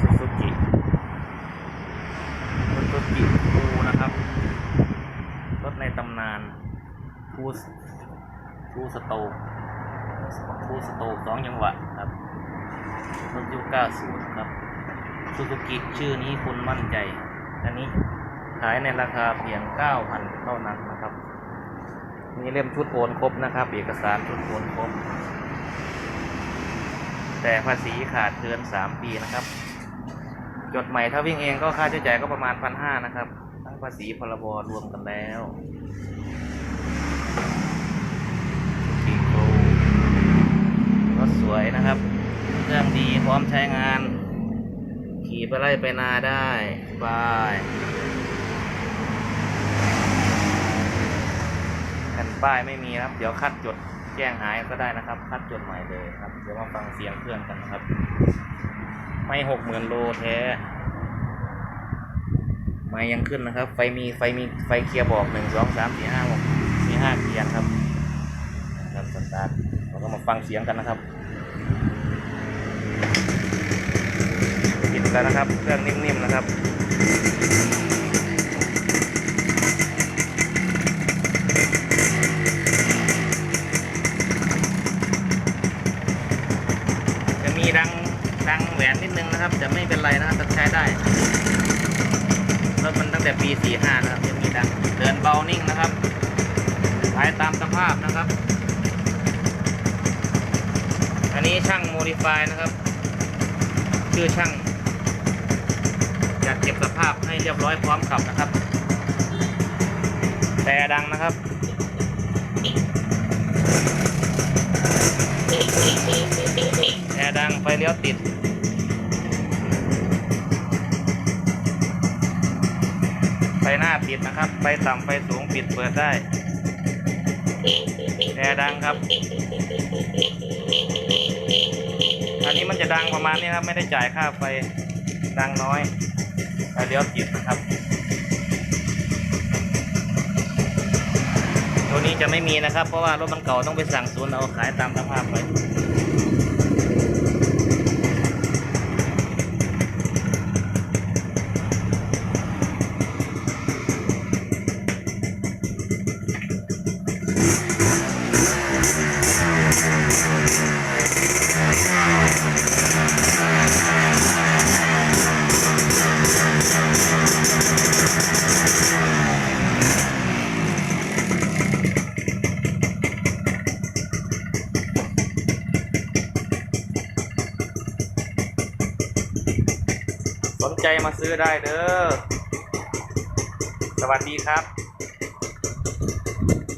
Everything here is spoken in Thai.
ซูซูกิซูซูกิคูนะครับ รถในตำนานคูสคูสโตกคูสโตสองจังหวะครับ รถยุค90 ครับซูซูกิชื่อนี้คุณมั่นใจ อันนี้ขายในราคาเพียง 9,000 เท่านั้นนะครับมีเล่มชุดโอนครบนะครับ เอกสารชุดโอนครบ แต่ภาษีขาดเกิน 3 ปีนะครับ จดใหม่ถ้าวิ่งเองก็ค่าใช้จ่ายก็ประมาณ1,500นะครับ ทั้งภาษีพรบรวมกันแล้วสีโครรถสวยนะครับ เครื่องดีพร้อมใช้งาน ขี่ไปไล่ไปนาได้บายแผ่นป้ายไม่มีครับ เดี๋ยวคัดจด แจ้งหายก็ได้นะครับคัดจดใหม่เลยครับเดี๋ยวมาฟังเสียงเครื่องกันนะครับ ไม่หกหมื่นโลแท้ไม่ยังขึ้นนะครับ ไฟมีไฟมีไฟเคลียร์บอกหนึ่งสองสามสี่ห้าหกมีห้าเกียร์ครับนะครับสตาร์ทเราก็มาฟังเสียงกันนะครับปิดแล้วนะครับ เครื่องนิ่มๆนะครับ มีดังดังแหวนนิดนึงนะครับ แต่ไม่เป็นไรนะครับจะใช้ได้รถมันตั้งแต่ปี 45 นะครับจะมีดังเดินเบานิ่งนะครับขายตามสภาพนะครับ อันนี้ช่างโมดิฟายนะครับ ชื่อช่างจัดเก็บสภาพให้เรียบร้อยพร้อมขับนะครับ แต่ดังนะครับ แต่ดัง ไฟเลี้ยวติด ไฟหน้าปิดนะครับ ไฟต่ำไฟสูงปิดเปิดได้แต่ดังครับ อันนี้มันจะดังประมาณนี้ครับ ไม่ได้จ่ายค่าไฟ ดังน้อยไฟเลี้ยวติดนะครับ ตัวนี้จะไม่มีนะครับ เพราะว่ารถมันเก่าต้องไปสั่งศูนย์เอาขายตามสภาพไป สนใจมาซื้อได้เด้อ สวัสดีครับ